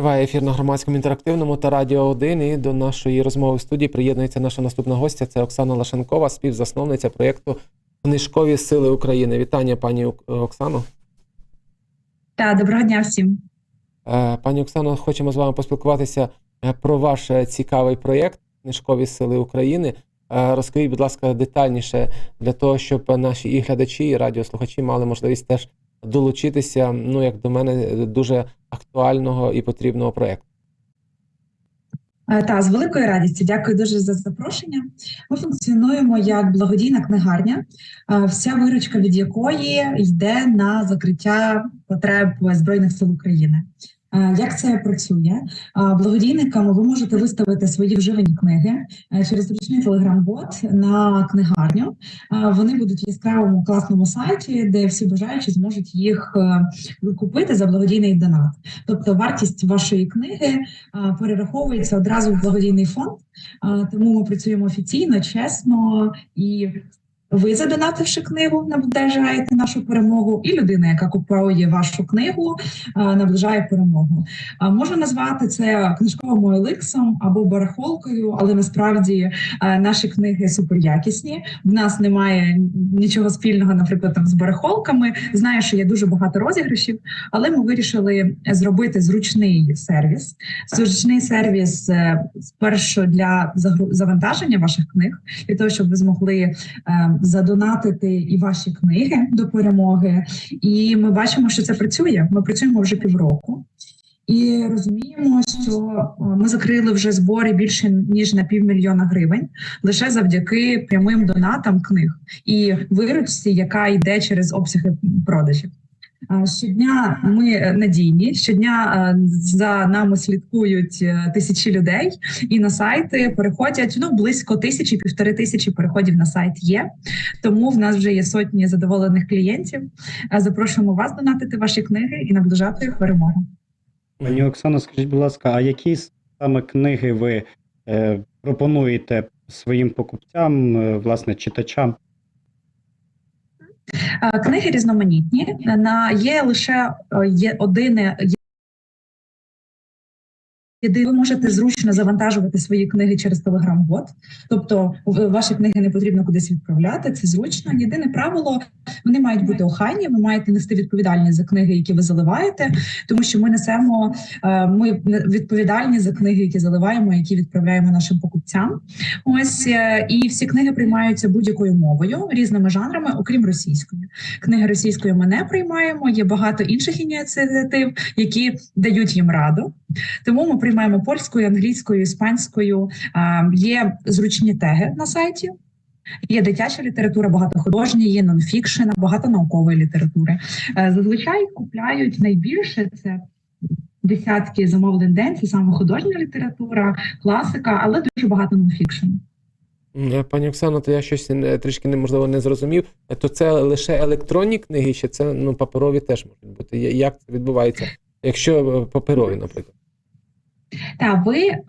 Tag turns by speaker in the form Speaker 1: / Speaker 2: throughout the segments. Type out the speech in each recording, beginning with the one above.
Speaker 1: Триває ефір на громадському інтерактивному та Радіо 1. І до нашої розмови в студії приєднується наша наступна гостя. Це Оксана Лашенкова, співзасновниця проєкту Книжкові сили України. Вітання, пані Оксано.
Speaker 2: Та доброго дня всім.
Speaker 1: Е, Пані Оксано, хочемо з вами поспілкуватися е, про ваш е, цікавий проєкт Книжкові сили України. Розкажіть, будь ласка, детальніше для того, щоб наші і глядачі, і радіослухачі мали можливість теж долучитися. Ну, як до мене, е, дуже актуального і потрібного проєкту.
Speaker 2: Е, Та з великою радістю. Дякую дуже за запрошення. Ми функціонуємо як благодійна книгарня, е, вся виручка від якої йде на закриття потреб Збройних сил України. Як це працює? Благодійникам ви можете виставити свої вживані книги е, через зручний телеграм-бот на книгарню. Вони будуть в яскравому класному сайті, де всі бажаючі зможуть їх е, купити за благодійний донат. Тобто вартість вашої книги перераховується одразу в благодійний фонд. Тому ми працюємо офіційно, чесно і. Ви задонативши книгу, наближаєте нашу перемогу, і людина, яка купує вашу книгу, наближає перемогу. Можна назвати це книжковим еликсом або барахолкою, але насправді наші книги суперякісні. В нас немає нічого спільного, наприклад, там з барахолками. Знаю, що є дуже багато розіграшів, але ми вирішили зробити зручний сервіс. Зручний сервіс е, спершу для завантаження ваших книг, для того, щоб ви змогли е, задонатити і ваші книги до перемоги. І ми бачимо, що це працює. Ми працюємо вже півроку. І розуміємо, що е, ми закрили вже збори більше ніж на півмільйона гривень лише завдяки прямим донатам книг і виручці, яка йде через обсяги продажів. Щодня ми е, надійні. Щодня е, за нами слідкують е, тисячі людей, і на сайти переходять ну близько тисячі, півтори тисячі переходів на сайт є. Тому в нас вже є сотні задоволених клієнтів. Запрошуємо вас донатити ваші книги і наближати перемогу.
Speaker 3: Пані Оксано, скажіть, будь ласка, а які саме книги ви пропонуєте своїм покупцям, власне, читачам?
Speaker 2: Е, Книги різноманітні. На є лише е, є один. Єди- ви можете зручно завантажувати свої книги через Telegram-бот. Тобто в- ваші книги не потрібно кудись відправляти. Це зручно. Єдине правило, вони мають бути охайні. Ви маєте нести відповідальність за книги, які ви заливаєте, тому що ми несемо е, ми відповідальні за книги, які заливаємо, які відправляємо нашим покупцям. Ось е, і всі книги приймаються будь-якою мовою, різними жанрами, окрім російської. Книги російської ми не приймаємо. Є багато інших ініціатив, які дають їм раду. Тому ми приймаємо польською, англійською, іспанською. Є зручні теги на сайті. Є дитяча література, багато художньої, є нонфікшн, багато наукової літератури. Е, Зазвичай купляють найбільше це десятки замовлень день. Це саме художня література, класика, але дуже багато нонфікшену.
Speaker 1: Е, Пані Оксано, то я щось трішки неможливо не зрозумів. Е, То це лише електронні книги, чи це ну, паперові теж можуть бути? Як це відбувається? Якщо паперові, наприклад.
Speaker 2: Та ви, е,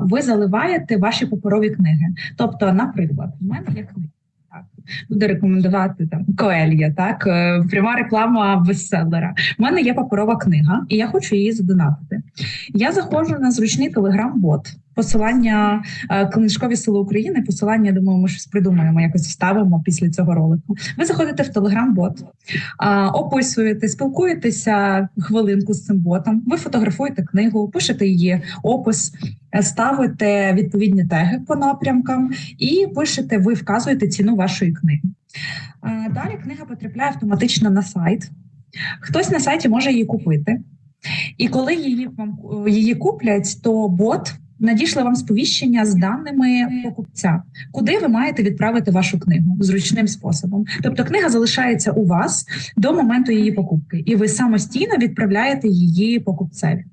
Speaker 2: ви заливаєте ваші паперові книги. Тобто, наприклад, в мене є книга. Так, буду рекомендувати там Коелья, так е, пряма реклама бестселера. У мене є паперова книга, і я хочу її задонатити. Я заходжу на зручний телеграм-бот. Посилання е, книжкові сили України. Посилання, думаю, ми щось придумаємо, якось вставимо після цього ролику. Ви заходите в телеграм-бот, описуєте, спілкуєтеся хвилинку з цим ботом. Ви фотографуєте книгу, пишете її опис, е, ставите відповідні теги по напрямкам і пишете, ви вказуєте ціну вашої книги. Е, Далі книга потрапляє автоматично на сайт. Хтось на сайті може її купити. І коли її її куплять, то бот надійшле вам сповіщення з даними покупця, куди ви маєте відправити вашу книгу зручним способом. Тобто книга залишається у вас до моменту її покупки, і ви самостійно відправляєте її покупцеві.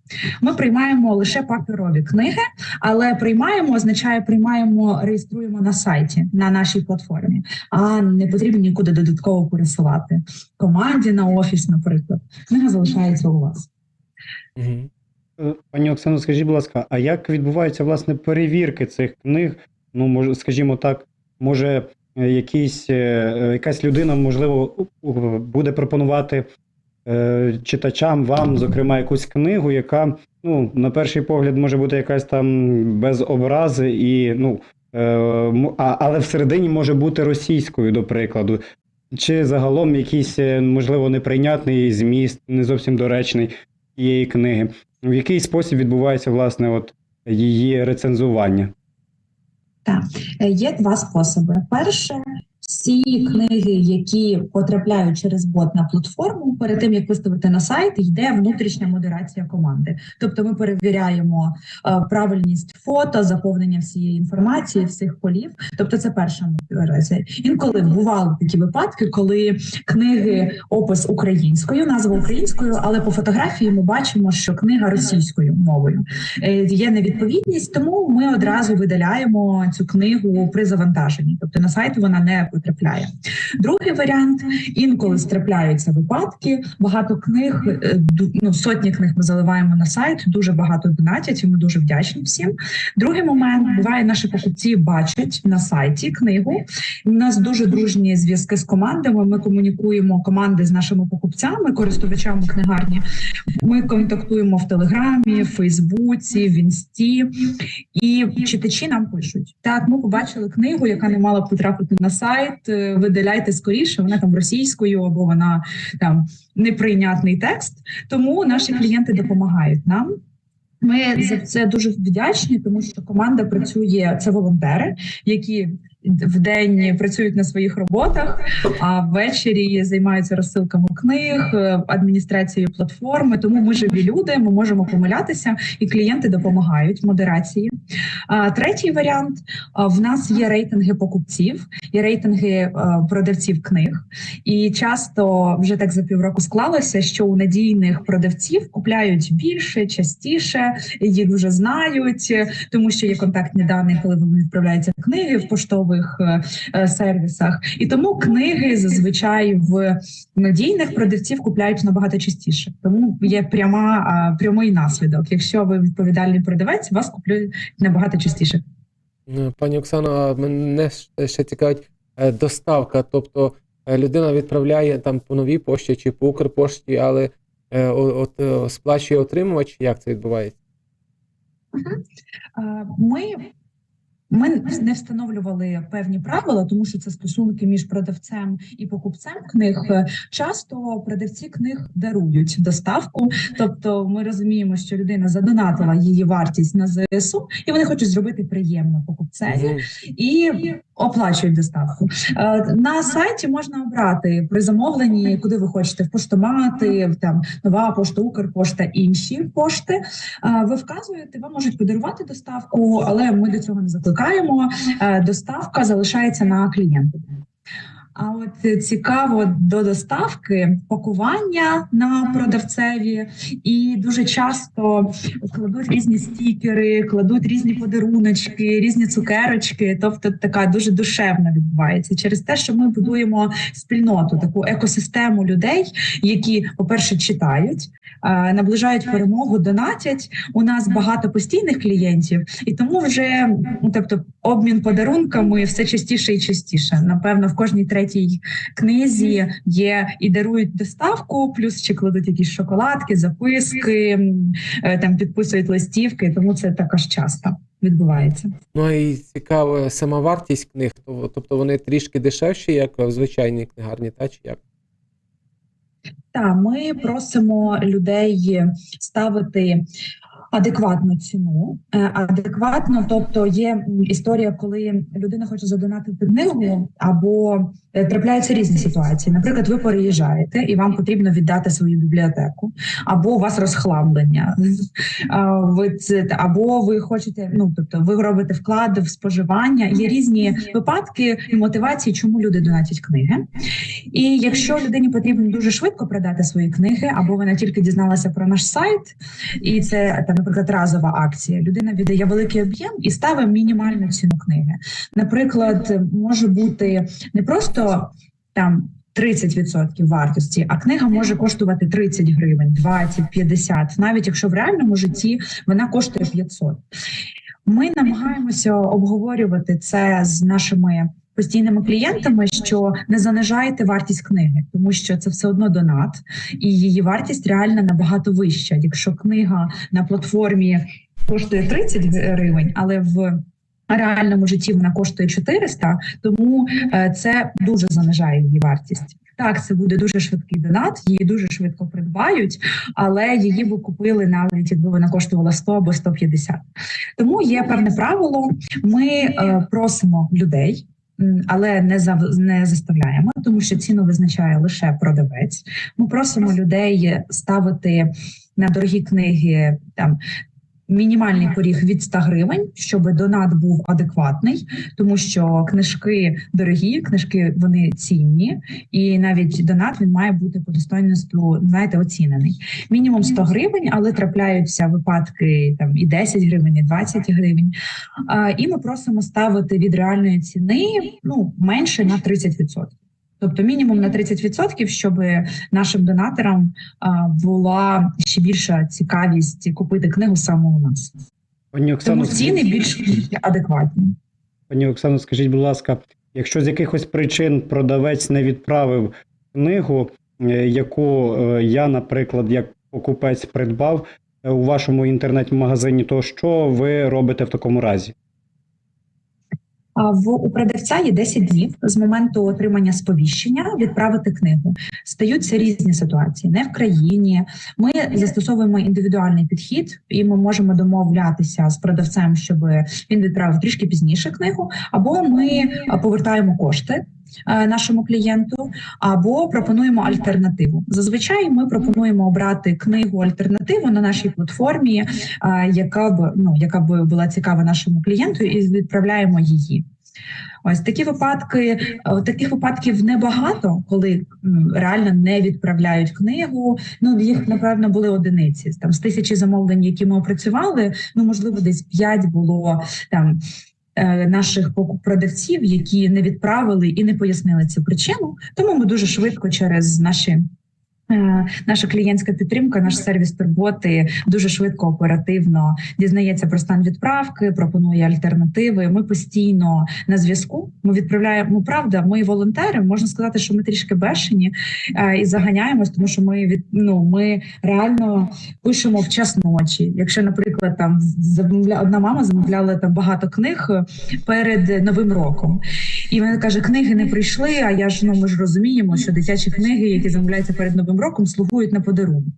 Speaker 2: Ми приймаємо лише паперові книги, але приймаємо означає приймаємо, реєструємо на сайті на нашій платформі, а не потрібно нікуди додатково пересилати команді на офіс, наприклад. Книга залишається у вас.
Speaker 1: Угу.
Speaker 3: Е, Пані Оксано, скажіть, будь ласка, а як відбуваються власне перевірки цих книг? Ну, може, скажімо так, може, е, якийсь, е, якась людина, можливо, буде пропонувати читачам вам, зокрема, якусь книгу, яка ну, на перший погляд може бути якась там без образи, і, ну, але всередині може бути російською, до прикладу. Чи загалом якийсь, можливо, неприйнятний зміст, не зовсім доречний її книги. В який спосіб відбувається, власне, от її рецензування?
Speaker 2: Так, Є два способи. Перше, всі книги, які потрапляють через бот на платформу, перед тим як виставити на сайт, йде внутрішня модерація команди. Тобто, ми перевіряємо е, правильність фото, заповнення всієї інформації, всіх полів. Тобто, це перша модерація. Інколи бували такі випадки, коли книги опис українською, назва українською, але по фотографії ми бачимо, що книга російською мовою. Е, Є невідповідність, тому ми одразу видаляємо цю книгу при завантаженні. Тобто на сайт вона не потрапляє. Другий варіант інколи трапляються випадки. Багато книг, е, ну сотні книг ми заливаємо на сайт. Дуже багато донатять, і ми дуже вдячні всім. Другий момент буває, наші покупці бачать на сайті книгу. У нас дуже дружні зв'язки з командами. Ми комунікуємо команди з нашими покупцями, користувачами книгарні. Ми контактуємо в Телеграмі, в Фейсбуці, в Інсті, і читачі нам пишуть: так, ми побачили книгу, яка не мала потрапити на сайт. Е, Видаляйте скоріше, вона там російською або вона там неприйнятний текст. Тому наші клієнти допомагають нам. Ми за це дуже вдячні, тому що команда працює це волонтери, які в день працюють на своїх роботах, а ввечері займаються розсилками книг, е, адміністрацією платформи. Тому ми живі люди, ми можемо помилятися, і клієнти допомагають модерації. А третій варіант: в нас є рейтинги покупців, є рейтинги е, продавців книг, і часто вже так за півроку склалося, що у надійних продавців купляють більше, частіше, їх вже знають, тому що є контактні дані, коли вони відправляються книги в поштових е, е, сервісах. І тому книги зазвичай в надійних продавців купляють набагато частіше. Тому є пряма прямий наслідок. Якщо ви відповідальний продавець, вас куплюють набагато частіше.
Speaker 1: Е, Пані Оксано, мене ще цікавить доставка. Тобто людина відправляє там по новій пошті чи по Укрпошті, але от, сплачує отримувач. Як це відбувається?
Speaker 2: Ми, ми не встановлювали певні правила, тому що це стосунки між продавцем і покупцем книг. Е, Часто продавці книг дарують доставку, тобто ми розуміємо, що людина задонатила її вартість на ЗСУ, і вони хочуть зробити приємно покупцеві і оплачують доставку. Е, На сайті можна обрати при замовленні, куди ви хочете в поштомати, в там нова пошта, Укрпошта, інші пошти. Е, Ви вказуєте, вам можуть подарувати доставку, але ми до цього не закликаємо. Е, Доставка залишається на клієнта. А от цікаво до доставки пакування на продавцеві, і дуже часто кладуть різні стікери, кладуть різні подаруночки, різні цукерочки. Тобто така дуже душевна відбувається через те, що ми будуємо спільноту, таку екосистему людей, які, по-перше, читають, наближають перемогу, донатять. У нас багато постійних клієнтів, і тому вже ну, тобто обмін подарунками все частіше і частіше. Напевно, в кожній третій книзі є і дарують доставку, плюс ще кладуть якісь шоколадки, записки, е, там підписують листівки, тому це також часто відбувається.
Speaker 1: Ну і цікаво, сама вартість книг, тобто вони трішки дешевші, як в звичайній книгарні, та чи як?
Speaker 2: Та ми просимо людей ставити адекватну ціну. Е, Адекватно, тобто є історія, коли людина хоче задонатити книгу, або е, трапляються різні ситуації. Наприклад, ви переїжджаєте і вам потрібно віддати свою бібліотеку, або у вас розхламлення. Ви це або ви хочете, ну тобто ви робите вклад в споживання. Є різні випадки і мотивації, чому люди донатять книги. І якщо людині потрібно дуже швидко продати свої книги, або вона тільки дізналася про наш сайт, і це там, наприклад, разова акція. Людина віддає великий об'єм і ставить мінімальну ціну книги. Наприклад, може бути не просто там. 30% вартості, а книга може коштувати 30 гривень, 20, 50, навіть якщо в реальному житті вона коштує 500. Ми намагаємося обговорювати це з нашими постійними клієнтами, що не занижайте вартість книги, тому що це все одно донат, і її вартість реально набагато вища. Якщо книга на платформі коштує 30 гривень, але в реальному житті вона коштує 400, тому е, це дуже занижає її вартість. Так, це буде дуже швидкий донат, її дуже швидко придбають, але її б купили навіть якби вона коштувала 100 або 150. Тому є певне правило. Ми е, просимо людей. Але не зав... не заставляємо, тому що ціну визначає лише продавець. Ми просимо людей ставити на дорогі книги там мінімальний поріг від 100 гривень, щоб донат був адекватний, тому що книжки дорогі, книжки вони цінні, і навіть донат він має бути по достойності, знаєте, оцінений. Мінімум 100 гривень, але трапляються випадки там і 10 гривень, і 20 гривень. А, і ми просимо ставити від реальної ціни ну менше на 30%. Тобто мінімум на 30%, щоб нашим донаторам була ще більша цікавість купити книгу саме у нас.
Speaker 3: Пані Оксано,
Speaker 2: Тому ціни більш адекватні.
Speaker 3: Пані Оксано, скажіть, будь ласка, якщо з якихось причин продавець не відправив книгу, е, яку е, я, наприклад, як покупець придбав е, у вашому інтернет-магазині, то що ви робите в такому разі?
Speaker 2: В у продавця є 10 днів з моменту отримання сповіщення відправити книгу. Стаються різні ситуації не в країні. Ми застосовуємо індивідуальний підхід, і ми можемо домовлятися з продавцем, щоб він відправив трішки пізніше книгу, або ми повертаємо кошти. Е, Нашому клієнту або пропонуємо альтернативу. Зазвичай ми пропонуємо обрати книгу альтернативу на нашій платформі, е, яка б ну яка б була цікава нашому клієнту, і відправляємо її. Ось такі випадки, е, таких випадків небагато, коли реально не відправляють книгу. Ну їх напевно були одиниці. Там з тисячі замовлень, які ми опрацювали, ну можливо, десь п'ять було там. Е, Наших продавців, які не відправили і не пояснили цю причину, тому ми дуже швидко через наші наша клієнтська підтримка, наш сервіс турботи дуже швидко оперативно дізнається про стан відправки, пропонує альтернативи. Ми постійно на зв'язку. Ми відправляємо ну, правда. Ми волонтери. Можна сказати, що ми трішки бешені е, і заганяємось, тому що ми від ну ми реально пишемо в час ночі. Якщо, наприклад, там замовля одна мама замовляла там багато книг е, перед новим роком. І вона каже: книги не прийшли. А я ж ну ми ж розуміємо, що дитячі книги, які замовляються перед новим роком, слугують на подарунок.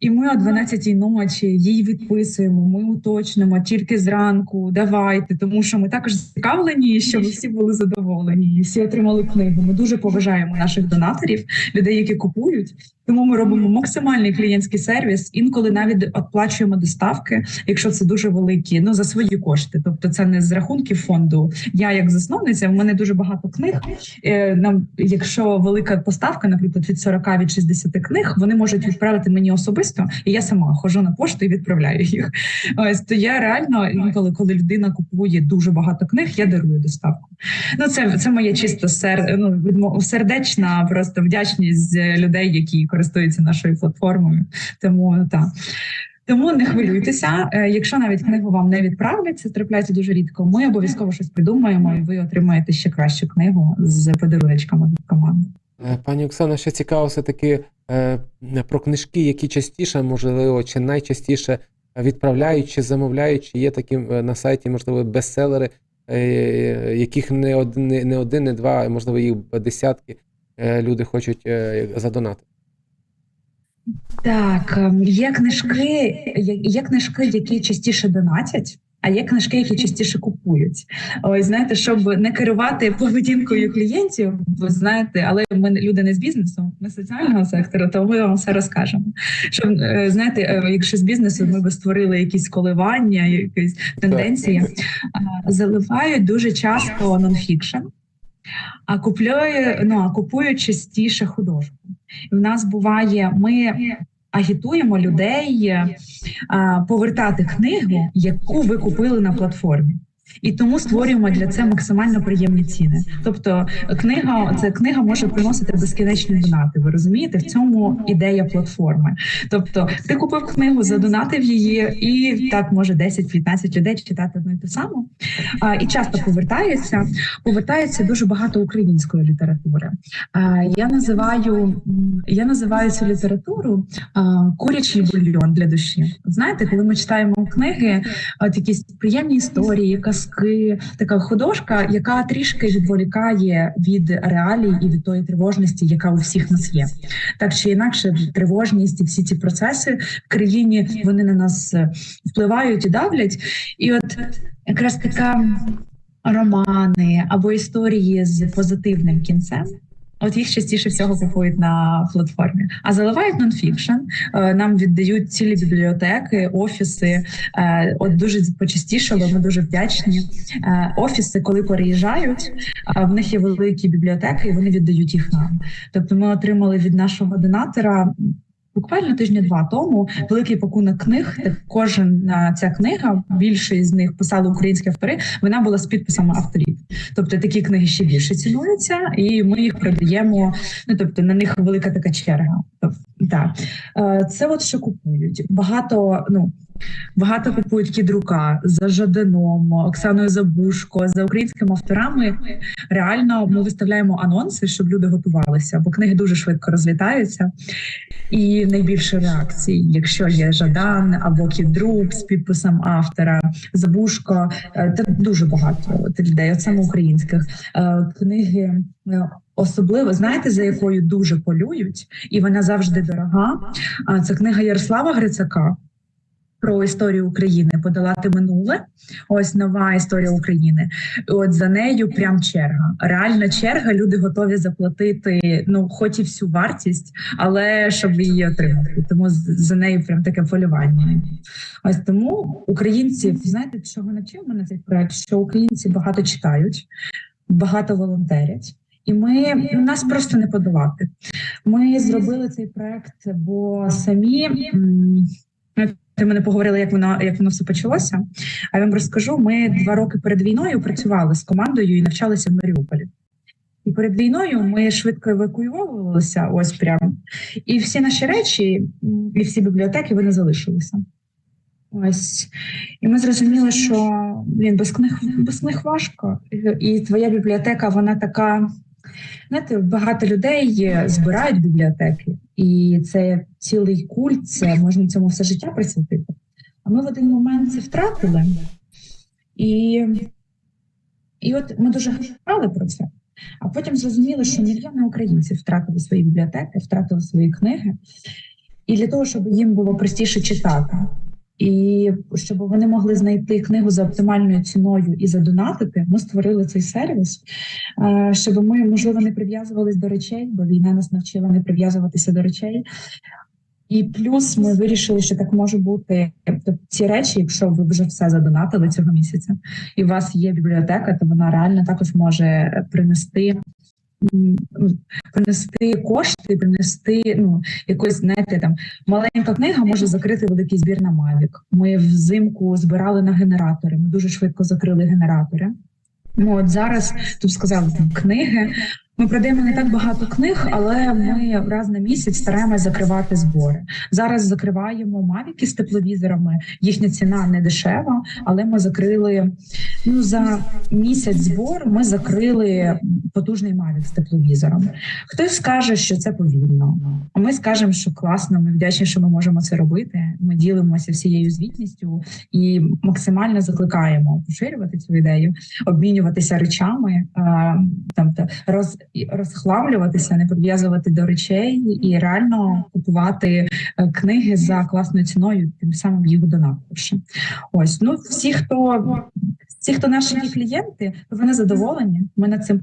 Speaker 2: І ми о 12-й ночі їй відписуємо. Ми уточнимо тільки зранку. Давайте, тому що ми також зацікавлені, щоб всі були задоволені, всі отримали книгу. Ми дуже поважаємо наших донаторів, людей, які купують. Тому ми робимо максимальний клієнтський сервіс. Інколи навіть оплачуємо доставки, якщо це дуже великі, ну за свої кошти. Тобто, це не з рахунків фонду. Я як засновниця, в мене дуже багато книг. Е, Нам, якщо велика поставка, наприклад, від 40 від 60 книг, вони можуть відправити мені особисто, і я сама ходжу на пошту і відправляю їх. Ось то я реально інколи, коли людина купує дуже багато книг, я дарую доставку. Ну це це моя чисто сер, ну, сердечна просто вдячність людей, які користуються нашою платформою. Тому так. Тому не хвилюйтеся. Е, Якщо навіть книгу вам не відправлять, це трапляється дуже рідко. Ми обов'язково щось придумаємо, і ви отримаєте ще кращу книгу з подаруночками від команди.
Speaker 1: Е, Пані Оксана, ще цікаво все-таки е, про книжки, які частіше, можливо, чи найчастіше відправляють чи замовляють, чи є такі на сайті, можливо, бестселери, яких не один, не- один, не два, можливо, їх десятки люди хочуть е, задонати.
Speaker 2: Так, ем, є книжки, є- книжки, які частіше донатять. А є книжки, які частіше купують. Ось знаєте, щоб не керувати поведінкою клієнтів, ви знаєте, але ми люди не з бізнесу, ми з соціального сектору, то ми вам все розкажемо. Щоб е, знаєте, е, якщо з бізнесу ми би створили якісь коливання, якісь тенденції, заливають дуже часто нонфікшн, а купляє, ну а купують частіше художку. І в нас буває, ми агітуємо людей повертати книгу, яку ви купили на платформі. І тому створюємо для це максимально приємні ціни. Тобто, книга це книга може приносити безкінечні донати. Ви розумієте? В цьому ідея платформи. Тобто, ти купив книгу, задонатив її, і так може 10-15 людей читати одну і ту саму. А, і часто повертаються. Повертається дуже багато української літератури. А, я називаю я називаю цю літературу а, курячий бульйон для душі. Знаєте, коли ми читаємо книги, от якісь приємні історії, казки, така художка, яка трішки відволікає від реалій і від тої тривожності, яка у всіх нас є. Так чи інакше, тривожність і всі ці процеси в країні вони на нас е, впливають і давлять. І от якраз така романи або історії з позитивним кінцем. От їх частіше всього купують на платформі, а заливають нонфікшн. е, Нам віддають цілі бібліотеки, офіси. Е, От дуже почастішало, ми дуже вдячні. Е, Офіси, коли переїжджають, в них є великі бібліотеки, і вони віддають їх нам. Тобто, ми отримали від нашого донатора. Буквально тижні два тому великий пакунок книг. Кожен ця книга, більше з них писали українські автори. Вона була з підписами авторів. Тобто такі книги ще більше цінуються, і ми їх продаємо. Ну тобто на них велика така черга. Тобто, так. Е, Це от що купують. Багато, ну багато купують кідрука за Жаданом, Оксаною Забушко, за українськими авторами. Реально ми виставляємо анонси, щоб люди готувалися, бо книги дуже швидко розлітаються. І найбільше реакцій, якщо є Жадан або Кідрук з підписом автора, Забушко, це дуже багато людей, от саме українських Е, книги. е, Особливо знаєте, за якою дуже полюють, і вона завжди дорога. А це книга Ярослава Грицака про історію України подолати минуле. Ось нова історія України. От за нею прям черга. Реальна черга. Люди готові заплатити ну, хоч і всю вартість, але щоб її отримати. Тому за нею прям таке полювання. Ось тому українці, знаєте, чого навчив мене цей проект? Що українці багато читають, багато волонтерять. І ми нас просто не подолати. Ми зробили цей проект, бо самі ти мене поговорили, як воно як воно все почалося. А я вам розкажу: ми два роки перед війною працювали з командою і навчалися в Маріуполі. І перед війною ми швидко евакуювалися, ось прямо. І всі наші речі, і всі бібліотеки вони залишилися. Ось. І ми зрозуміли, що блін, без книг без книг важко. І- твоя бібліотека, вона така. Знаєте, багато людей збирають бібліотеки, і це цілий культ, це можна цьому все життя присвятити. А ми в один момент це втратили. І, і от ми дуже говорили про це. А потім зрозуміли, що мільйони українців втратили свої бібліотеки, втратили свої книги. І для того, щоб їм було простіше читати, і щоб вони могли знайти книгу за оптимальною ціною і задонатити, ми створили цей сервіс, е, щоб ми, можливо, не прив'язувались до речей, бо війна нас навчила не прив'язуватися до речей. І плюс ми вирішили, що так може бути. Тобто ці речі, якщо ви вже все задонатили цього місяця, і у вас є бібліотека, то вона реально також може принести. Принести кошти, принести ну якось знаєте, там маленька книга може закрити великий збір на Mavic. Ми взимку збирали на генератори. Ми дуже швидко закрили генератори. Ну от зараз тут сказали там книги. Ми продаємо не так багато книг, але ми раз на місяць стараємось закривати збори. Зараз закриваємо мавіки з тепловізорами. Їхня ціна не дешева, але ми закрили ну за місяць збор. Ми закрили потужний мавік з тепловізором. Хтось скаже, що це повільно. А ми скажемо, що класно. Ми вдячні, що ми можемо це робити. Ми ділимося всією звітністю і максимально закликаємо поширювати цю ідею, обмінюватися речами, там та роз і розхлавлюватися, не підв'язувати до речей і реально купувати е, книги за класною ціною, тим самим їх донативши. Ось ну всі, хто всі, хто наші клієнти, вони задоволені. Ми над цим.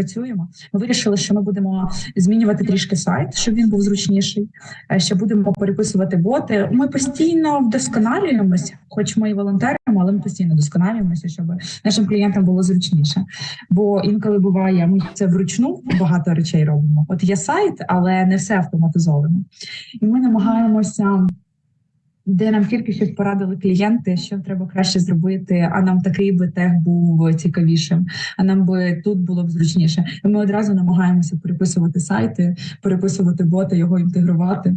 Speaker 2: Працюємо. Ми вирішили, що ми будемо змінювати трішки сайт, щоб він був зручніший. е, Що будемо переписувати боти. Ми постійно вдосконалюємося, хоч ми і волонтеримо, але ми постійно вдосконалюємося, щоб нашим клієнтам було зручніше. Бо інколи буває, ми це вручну багато речей робимо. От є сайт, але не все автоматизовано. І ми намагаємося де нам тільки щось порадили клієнти, що треба краще зробити. А нам такий би тег був цікавішим. А нам би тут було б зручніше. І ми одразу намагаємося переписувати сайти, переписувати боти, його інтегрувати.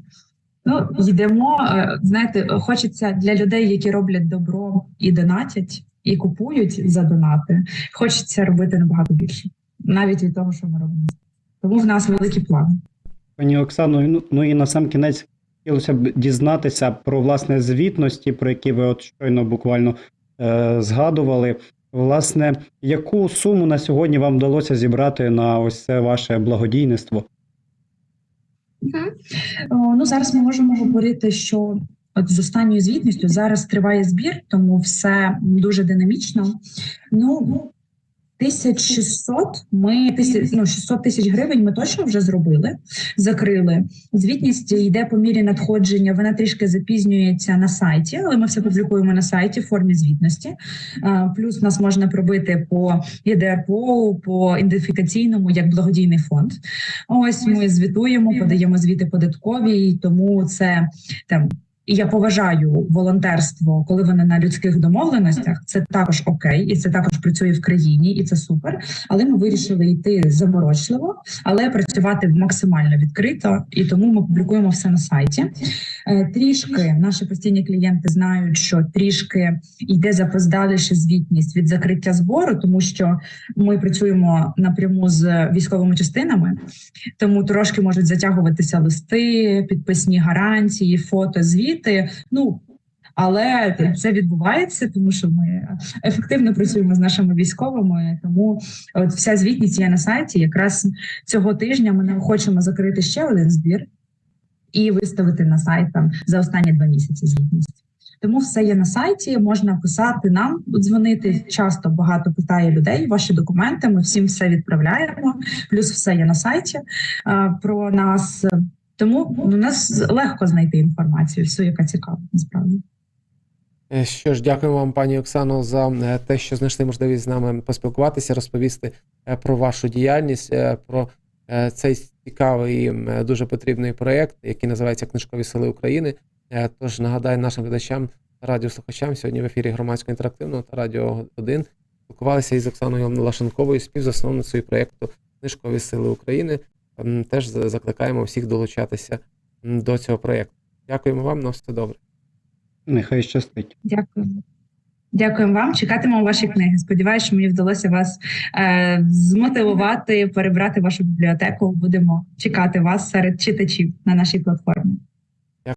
Speaker 2: Ну, йдемо. е, Знаєте, хочеться для людей, які роблять добро і донатять, і купують за донати. Хочеться робити набагато більше, навіть від того, що ми робимо. Тому в нас великі плани.
Speaker 3: Пані Оксано, ну, ну і на сам кінець хотілося б дізнатися про власне звітності, про які ви от щойно буквально е, згадували. Власне, яку суму на сьогодні вам вдалося зібрати на ось це ваше благодійництво?
Speaker 2: Ну зараз ми можемо говорити, що от з останньою звітністю зараз триває збір, тому все дуже динамічно. Ну 1600 ми ну, 600 тисяч гривень ми точно вже зробили, закрили. Звітність йде по мірі надходження. Вона трішки запізнюється на сайті, але ми все публікуємо на сайті в формі звітності. Плюс нас можна пробити по ЄДРПО, по ідентифікаційному як благодійний фонд. Ось ми звітуємо, подаємо звіти податкові, тому це там. І я поважаю волонтерство, коли вони на людських домовленостях. Це також окей, і це також працює в країні, і це супер. Але ми вирішили йти заморочливо, але працювати максимально відкрито, і тому ми публікуємо все на сайті. Е, Трішки наші постійні клієнти знають, що трішки йде запоздаліше звітність від закриття збору, тому що ми працюємо напряму з військовими частинами, тому трошки можуть затягуватися листи, підписні гарантії, фото, звіти. Ну але це відбувається, тому що ми ефективно працюємо з нашими військовими. Тому от вся звітність є на сайті. Якраз цього тижня ми не хочемо закрити ще один збір і виставити на сайт там за останні два місяці звітність. Тому все є на сайті. Можна писати нам, дзвонити. Часто багато питає людей. Ваші документи. Ми всім все відправляємо. Плюс все є на сайті про нас. Тому у нас легко знайти інформацію, всю, яка цікава, насправді.
Speaker 1: Е, Що ж, дякуємо вам, пані Оксано, за е, те, що знайшли можливість з нами поспілкуватися, розповісти е, про вашу діяльність, про цей цікавий, е, дуже потрібний проєкт, який називається Книжкові сили України. Тож нагадаю нашим глядачам та радіослухачам сьогодні в ефірі громадського інтерактивного та радіо 1 спілкувалися із Оксаною Лашенковою, співзасновницею проєкту Книжкові сили України. Теж закликаємо всіх долучатися до цього проєкту. Дякуємо вам, на все добре.
Speaker 3: Нехай щастить.
Speaker 2: Дякуємо. Дякуємо вам. Чекатимемо ваші книги. Сподіваюся, що мені вдалося вас е, змотивувати, перебрати вашу бібліотеку. Будемо чекати вас серед читачів на нашій платформі.